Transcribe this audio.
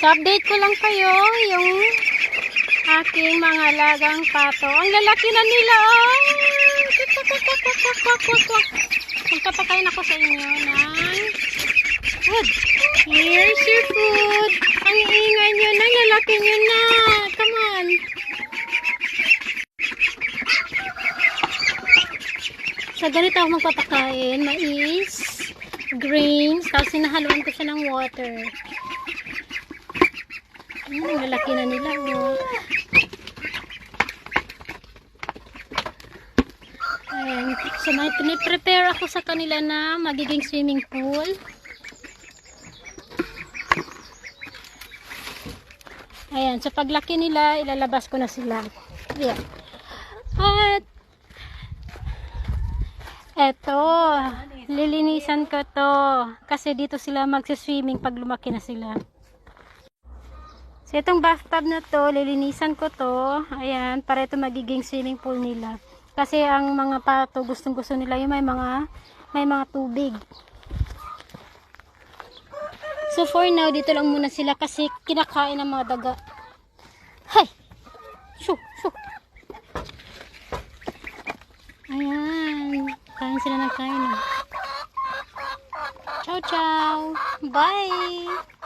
So, update ko lang kayo yung aking mga alagang pato. Ang lalaki na nila, oh! Magpapakain ako sa inyo ng food. Here's your food. Ang ingay nyo na, lalaki nyo na. Come on. Sa ganito ako magpapakain. Mais, grains, tapos sinahaluan ko siya ng water. Ayan, ang lalaki na nila. Oh. Ayan. So, may prepare ako sa kanila na magiging swimming pool. Ayan. So, paglaki nila, ilalabas ko na sila. Ayan. At, eto, lilinisan ko to. Kasi dito sila magsiswimming pag lumaki na sila. So, itong bathtub na to, lilinisan ko to. Ayan, para ito magiging swimming pool nila. Kasi ang mga pato, gustong gusto nila yung may mga, may mga tubig. So, for now, dito lang muna sila kasi kinakain ng mga daga. Hay! Shoo! Shoo! Ayan. Kain sila ng kain. Ciao, ciao! Bye!